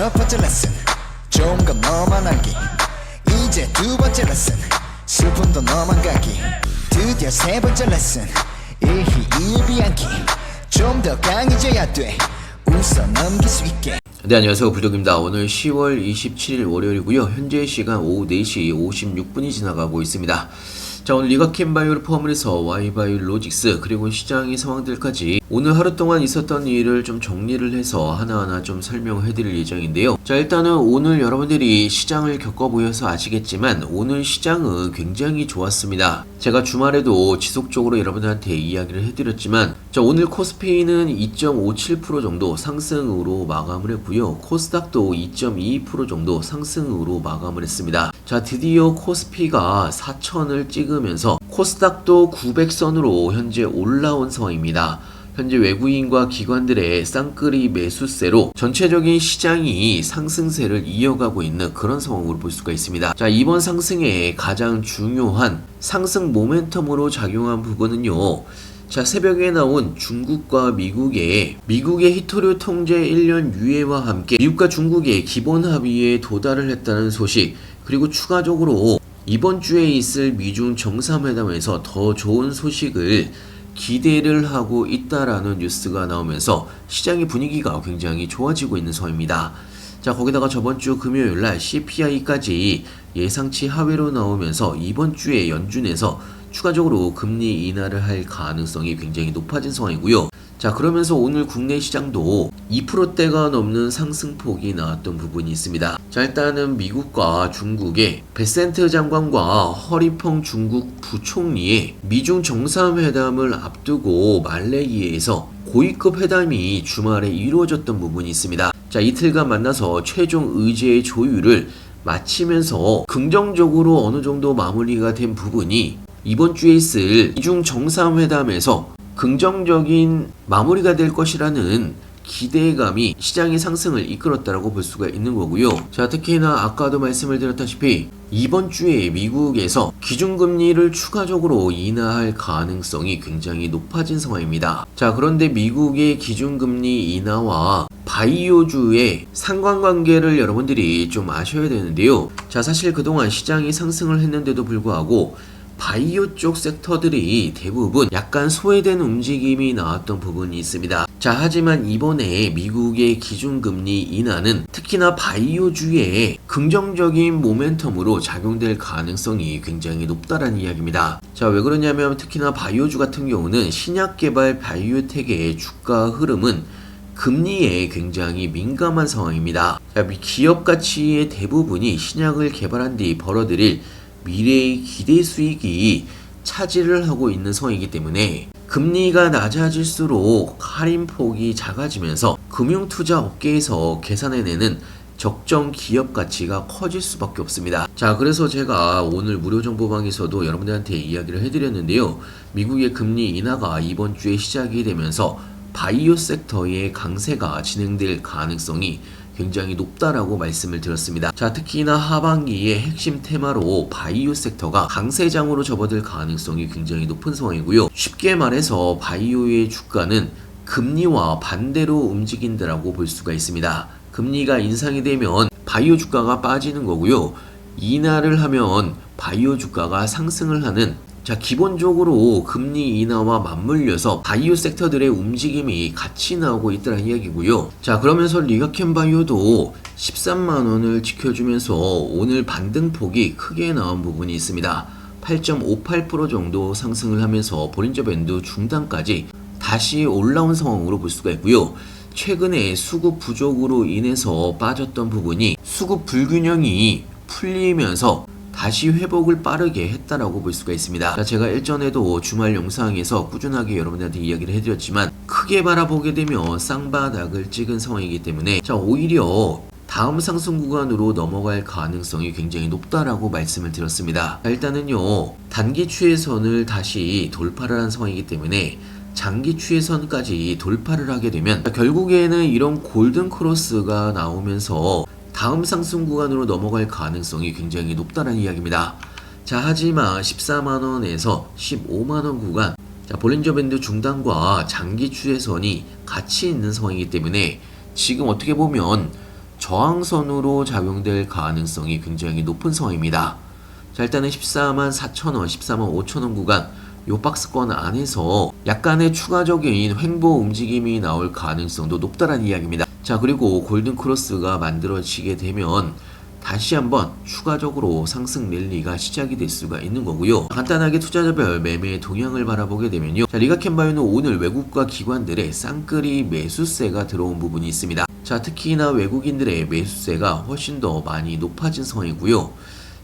첫 번째 레슨 좋은 건 너만 알기. 이제 두 번째 레슨 슬픔도 너만 갖기. 드디어 세 번째 레슨 일희일비 않기. 좀 더 강해져야 돼. 웃어 넘길 수 있게. 네 안녕하세요. 부족입니다. 오늘 10월 27일 월요일이고요. 현재 시간 오후 4시 56분이 지나가고 있습니다 자 오늘 리가캠 바이오를 포함해서 와이바이오 로직스 그리고 시장의 상황들까지 오늘 하루 동안 있었던 일을 좀 정리를 해서 하나하나 좀 설명해 드릴 예정인데요. 자 일단은 오늘 여러분들이 시장을 겪어보셔서 아시겠지만 오늘 시장은 굉장히 좋았습니다. 제가 주말에도 지속적으로 여러분들한테 이야기를 해드렸지만 자 오늘 코스피는 2.57% 정도 상승으로 마감을 했고요. 코스닥도 2.22% 정도 상승으로 마감을 했습니다. 자 드디어 코스피가 4천을 찍 으면서 코스닥도 900선으로 현재 올라온 상황입니다 현재 외국인과 기관들의 쌍끌이 매수세로 전체적인 시장이 상승세를 이어가고 있는 그런 상황으로 볼 수가 있습니다. 자, 이번 상승의 가장 중요한 상승 모멘텀으로 작용한 부분은요. 자, 새벽에 나온 중국과 미국의 미국의 히토류 통제 1년 유예와 함께 미국과 중국의 기본 합의에 도달을 했다는 소식, 그리고 추가적으로 이번 주에 있을 미중 정상회담에서 더 좋은 소식을 기대를 하고 있다라는 뉴스가 나오면서 시장의 분위기가 굉장히 좋아지고 있는 상황입니다. 자, 거기다가 저번 주 금요일 날 CPI까지 예상치 하회로 나오면서 이번 주에 연준에서 추가적으로 금리 인하를 할 가능성이 굉장히 높아진 상황이고요. 자, 그러면서 오늘 국내 시장도 2%대가 넘는 상승폭이 나왔던 부분이 있습니다. 자, 일단은 미국과 중국의 베센트 장관과 허리펑 중국 부총리의 미중 정상회담을 앞두고 말레이에서 고위급 회담이 주말에 이루어졌던 부분이 있습니다. 자, 이틀간 만나서 최종 의제의 조율을 마치면서 긍정적으로 어느 정도 마무리가 된 부분이 이번 주에 있을 미중 정상회담에서 긍정적인 마무리가 될 것이라는 기대감이 시장의 상승을 이끌었다라고 볼 수가 있는 거고요. 자, 특히나 아까도 말씀을 드렸다시피 이번 주에 미국에서 기준금리를 추가적으로 인하할 가능성이 굉장히 높아진 상황입니다. 자, 그런데 미국의 기준금리 인하와 바이오주의 상관관계를 여러분들이 좀 아셔야 되는데요. 자, 사실 그동안 시장이 상승을 했는데도 불구하고 바이오 쪽 섹터들이 대부분 약간 소외된 움직임이 나왔던 부분이 있습니다. 자, 하지만 이번에 미국의 기준금리 인하는 특히나 바이오주의 긍정적인 모멘텀으로 작용될 가능성이 굉장히 높다라는 이야기입니다. 자, 왜 그러냐면 특히나 바이오주 같은 경우는 신약 개발 바이오텍의 주가 흐름은 금리에 굉장히 민감한 상황입니다. 자, 기업 가치의 대부분이 신약을 개발한 뒤 벌어들일 미래의 기대 수익이 차지를 하고 있는 상황이기 때문에 금리가 낮아질수록 할인폭이 작아지면서 금융투자 업계에서 계산해내는 적정 기업 가치가 커질 수밖에 없습니다. 자, 그래서 제가 오늘 무료 정보방에서도 여러분들한테 이야기를 해드렸는데요. 미국의 금리 인하가 이번 주에 시작이 되면서 바이오 섹터의 강세가 진행될 가능성이 굉장히 높다라고 말씀을 드렸습니다. 자, 특히나 하반기의 핵심 테마로 바이오 섹터가 강세장으로 접어들 가능성이 굉장히 높은 상황이고요. 쉽게 말해서 바이오의 주가는 금리와 반대로 움직인다라고 볼 수가 있습니다. 금리가 인상이 되면 바이오 주가가 빠지는 거고요. 인하를 하면 바이오 주가가 상승을 하는 자, 기본적으로 금리 인하와 맞물려서 바이오 섹터들의 움직임이 같이 나오고 있다는 이야기고요. 자, 그러면서 리가켄 바이오도 13만 원을 지켜주면서 오늘 반등폭이 크게 나온 부분이 있습니다. 8.58% 정도 상승을 하면서 보린저 밴드 중단까지 다시 올라온 상황으로 볼 수가 있고요. 최근에 수급 부족으로 인해서 빠졌던 부분이 수급 불균형이 풀리면서 다시 회복을 빠르게 했다라고 볼 수가 있습니다. 자, 제가 일전에도 주말 영상에서 꾸준하게 여러분들한테 이야기를 해드렸지만 크게 바라보게 되면 쌍바닥을 찍은 상황이기 때문에 자 오히려 다음 상승 구간으로 넘어갈 가능성이 굉장히 높다라고 말씀을 드렸습니다. 자, 일단은요 단기 추세선을 다시 돌파를 한 상황이기 때문에 장기 추세선까지 돌파를 하게 되면 자, 결국에는 이런 골든 크로스가 나오면서 다음 상승 구간으로 넘어갈 가능성이 굉장히 높다는 이야기입니다. 자, 하지만 14만원에서 15만원 구간, 자, 볼린저 밴드 중단과 장기 추세선이 같이 있는 상황이기 때문에 지금 어떻게 보면 저항선으로 작용될 가능성이 굉장히 높은 상황입니다. 자, 일단은 14만 4천원, 14만 5천원 구간 요 박스권 안에서 약간의 추가적인 횡보 움직임이 나올 가능성도 높다라는 이야기입니다. 자, 그리고 골든 크로스가 만들어지게 되면 다시 한번 추가적으로 상승 랠리가 시작이 될 수가 있는 거고요. 간단하게 투자자별 매매의 동향을 바라보게 되면요. 자, 리가캔바이오는 오늘 외국과 기관들의 쌍끌이 매수세가 들어온 부분이 있습니다. 자, 특히나 외국인들의 매수세가 훨씬 더 많이 높아진 상황이고요.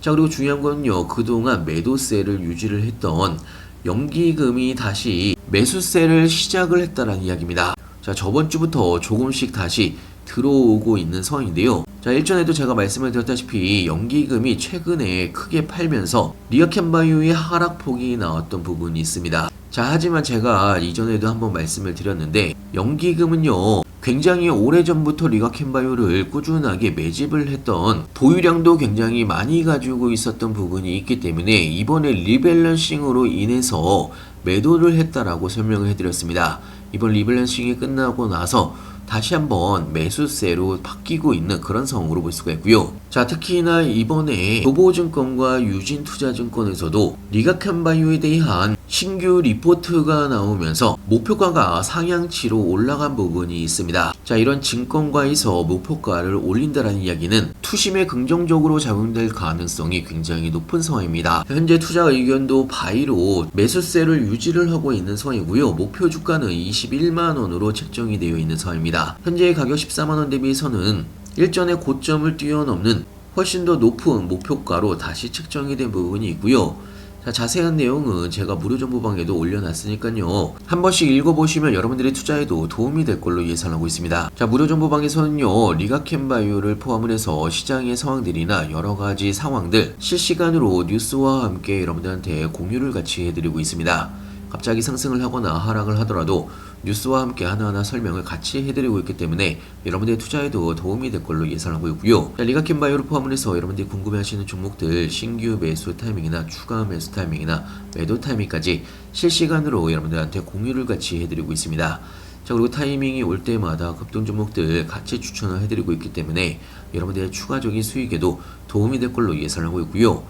자, 그리고 중요한 건요. 그동안 매도세를 유지를 했던 연기금이 다시 매수세를 시작을 했다는 이야기입니다. 자, 저번 주부터 조금씩 다시 들어오고 있는 상황인데요. 자, 일전에도 제가 말씀을 드렸다시피 연기금이 최근에 크게 팔면서 리어캔바이오의 하락폭이 나왔던 부분이 있습니다. 자, 하지만 제가 이전에도 한번 말씀을 드렸는데 연기금은요. 굉장히 오래전부터 리가캔바이오를 꾸준하게 매집을 했던 보유량도 굉장히 많이 가지고 있었던 부분이 있기 때문에 이번에 리밸런싱으로 인해서 매도를 했다라고 설명을 해드렸습니다. 이번 리밸런싱이 끝나고 나서 다시 한번 매수세로 바뀌고 있는 그런 상황으로 볼 수가 있고요. 자, 특히나 이번에 도보증권과 유진투자증권에서도 리가캔바이오에 대한 신규 리포트가 나오면서 목표가가 상향치로 올라간 부분이 있습니다. 자, 이런 증권가에서 목표가를 올린다라는 이야기는 투심에 긍정적으로 작용될 가능성이 굉장히 높은 상황입니다. 현재 투자 의견도 바이로 매수세를 유지를 하고 있는 상황이고요. 목표 주가는 21만 원으로 책정이 되어 있는 상황입니다. 현재 가격 14만 원 대비해서는 일전의 고점을 뛰어넘는 훨씬 더 높은 목표가로 다시 책정이 된 부분이 있고요. 자, 자세한 내용은 제가 무료 정보방에도 올려놨으니까요. 한 번씩 읽어보시면 여러분들의 투자에도 도움이 될 걸로 예상하고 있습니다. 자, 무료 정보방에서는요, 리가캔바이오를 포함을 해서 시장의 상황들이나 여러 가지 상황들 실시간으로 뉴스와 함께 여러분들한테 공유를 같이 해드리고 있습니다. 갑자기 상승을 하거나 하락을 하더라도 뉴스와 함께 하나하나 설명을 같이 해드리고 있기 때문에 여러분들의 투자에도 도움이 될 걸로 예상하고 있고요. 자, 리가캔바이오를 포함을 해서 여러분들이 궁금해하시는 종목들 신규 매수 타이밍이나 추가 매수 타이밍이나 매도 타이밍까지 실시간으로 여러분들한테 공유를 같이 해드리고 있습니다. 자 그리고 타이밍이 올 때마다 급등 종목들 같이 추천을 해드리고 있기 때문에 여러분들의 추가적인 수익에도 도움이 될 걸로 예상하고 있고요.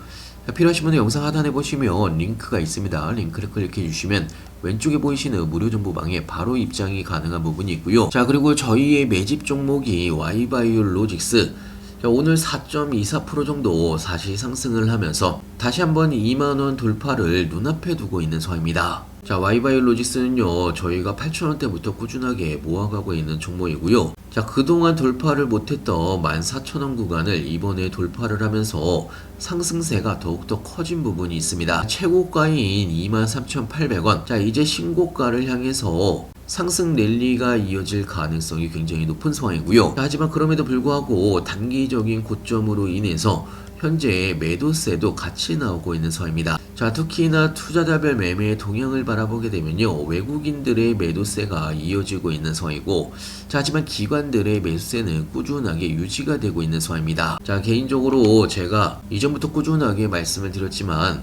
자, 필요하신 분은 영상 하단에 보시면 링크가 있습니다. 링크를 클릭해 주시면 왼쪽에 보이시는 무료 정보방에 바로 입장이 가능한 부분이 있고요. 자 그리고 저희의 매집 종목이 와이바이오 로직스 자, 오늘 4.24% 정도 다시 상승을 하면서 다시 한번 2만원 돌파를 눈앞에 두고 있는 상황입니다. 자, 와이바이올로직스는요, 저희가 8,000원대부터 꾸준하게 모아가고 있는 종목이고요. 자, 그동안 돌파를 못했던 14,000원 구간을 이번에 돌파를 하면서 상승세가 더욱더 커진 부분이 있습니다. 최고가인 23,800원. 자, 이제 신고가를 향해서 상승 랠리가 이어질 가능성이 굉장히 높은 상황이고요. 자, 하지만 그럼에도 불구하고 단기적인 고점으로 인해서 현재 매도세도 같이 나오고 있는 상황입니다. 자, 특히나 투자자별 매매의 동향을 바라보게 되면요. 외국인들의 매도세가 이어지고 있는 상황이고, 자, 하지만 기관들의 매수세는 꾸준하게 유지가 되고 있는 상황입니다. 자, 개인적으로 제가 이전부터 꾸준하게 말씀을 드렸지만,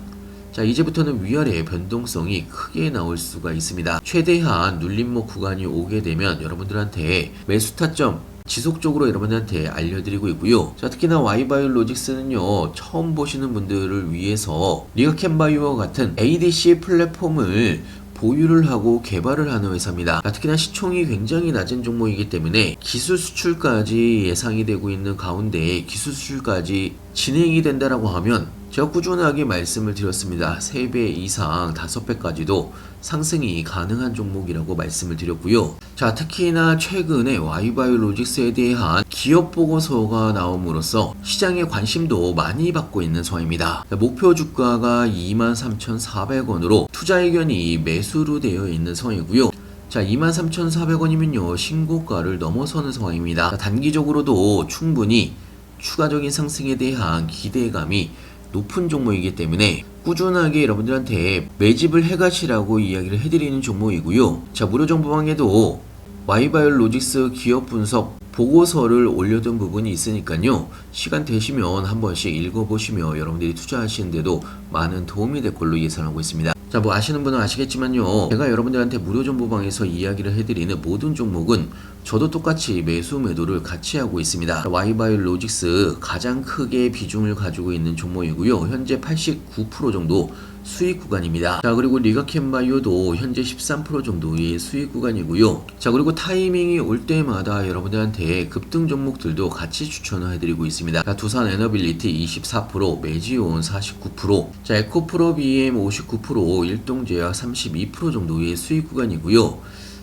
자, 이제부터는 위아래 변동성이 크게 나올 수가 있습니다. 최대한 눌림목 구간이 오게 되면 여러분들한테 매수 타점 지속적으로 여러분들한테 알려드리고 있고요. 자, 특히나 와이바이오 로직스는요, 처음 보시는 분들을 위해서 리가캔바이오와 같은 ADC 플랫폼을 보유를 하고 개발을 하는 회사입니다. 자, 특히나 시총이 굉장히 낮은 종목이기 때문에 기술 수출까지 예상이 되고 있는 가운데 기술 수출까지 진행이 된다라고 하면 제가 꾸준하게 말씀을 드렸습니다. 3배 이상 5배까지도 상승이 가능한 종목이라고 말씀을 드렸고요. 자, 특히나 최근에 와이바이오 로직스에 대한 기업 보고서가 나옴으로써 시장의 관심도 많이 받고 있는 상황입니다. 자, 목표 주가가 23,400원으로 투자 의견이 매수로 되어 있는 상황이고요. 자, 23,400원이면요, 신고가를 넘어서는 상황입니다. 자, 단기적으로도 충분히 추가적인 상승에 대한 기대감이 높은 종목이기 때문에 꾸준하게 여러분들한테 매집을 해가시라고 이야기를 해드리는 종목이고요. 자, 무료 정보방에도 와이바이오 로직스 기업 분석 보고서를 올려둔 부분이 있으니까요. 시간 되시면 한 번씩 읽어보시며 여러분들이 투자하시는데도 많은 도움이 될 걸로 예상하고 있습니다. 자, 뭐 아시는 분은 아시겠지만요. 제가 여러분들한테 무료 정보방에서 이야기를 해드리는 모든 종목은 저도 똑같이 매수 매도를 같이 하고 있습니다. 와이바이오 로직스 가장 크게 비중을 가지고 있는 종목이고요. 현재 89% 정도 수익 구간입니다. 자, 그리고 리가캔바이오도 현재 13% 정도의 수익 구간이고요. 자, 그리고 타이밍이 올 때마다 여러분들한테 급등 종목들도 같이 추천을 해드리고 있습니다. 자, 두산 에너빌리티 24%, 매지온 49%, 자, 에코프로 BM 59%, 일동제약 32% 정도의 수익 구간이고요.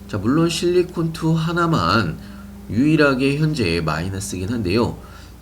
자, 물론 실리콘2 하나만 유일하게 현재 마이너스긴 한데요.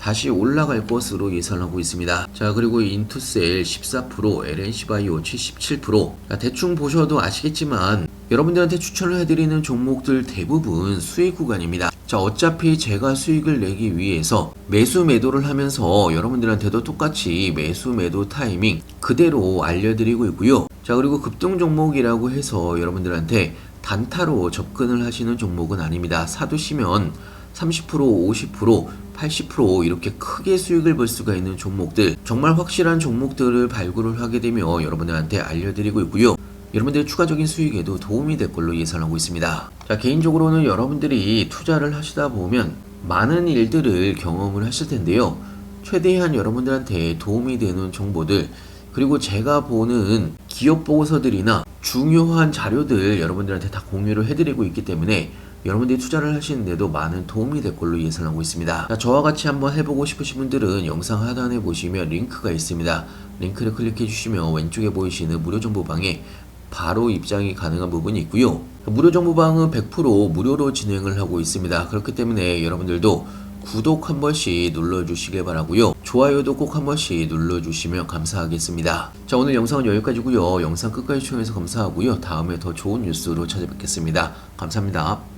다시 올라갈 것으로 예상하고 있습니다. 자, 그리고 인투셀 14%, LNC바이오 77%. 자, 대충 보셔도 아시겠지만 여러분들한테 추천을 해드리는 종목들 대부분 수익 구간입니다. 자, 어차피 제가 수익을 내기 위해서 매수 매도를 하면서 여러분들한테도 똑같이 매수 매도 타이밍 그대로 알려드리고 있고요. 자, 그리고 급등 종목이라고 해서 여러분들한테 단타로 접근을 하시는 종목은 아닙니다. 사두시면 30%, 50%, 80% 이렇게 크게 수익을 볼 수가 있는 종목들, 정말 확실한 종목들을 발굴을 하게 되면 여러분들한테 알려드리고 있고요. 여러분들의 추가적인 수익에도 도움이 될 걸로 예상하고 있습니다. 자, 개인적으로는 여러분들이 투자를 하시다 보면 많은 일들을 경험을 하실 텐데요. 최대한 여러분들한테 도움이 되는 정보들, 그리고 제가 보는 기업 보고서들이나 중요한 자료들 여러분들한테 다 공유를 해드리고 있기 때문에 여러분들이 투자를 하시는데도 많은 도움이 될 걸로 예상하고 있습니다. 자, 저와 같이 한번 해보고 싶으신 분들은 영상 하단에 보시면 링크가 있습니다. 링크를 클릭해 주시면 왼쪽에 보이시는 무료 정보방에 바로 입장이 가능한 부분이 있고요. 무료 정보방은 100% 무료로 진행을 하고 있습니다. 그렇기 때문에 여러분들도 구독 한 번씩 눌러주시길 바라고요. 좋아요도 꼭 한 번씩 눌러주시면 감사하겠습니다. 자 오늘 영상은 여기까지고요. 영상 끝까지 시청해서 감사하고요. 다음에 더 좋은 뉴스로 찾아뵙겠습니다. 감사합니다.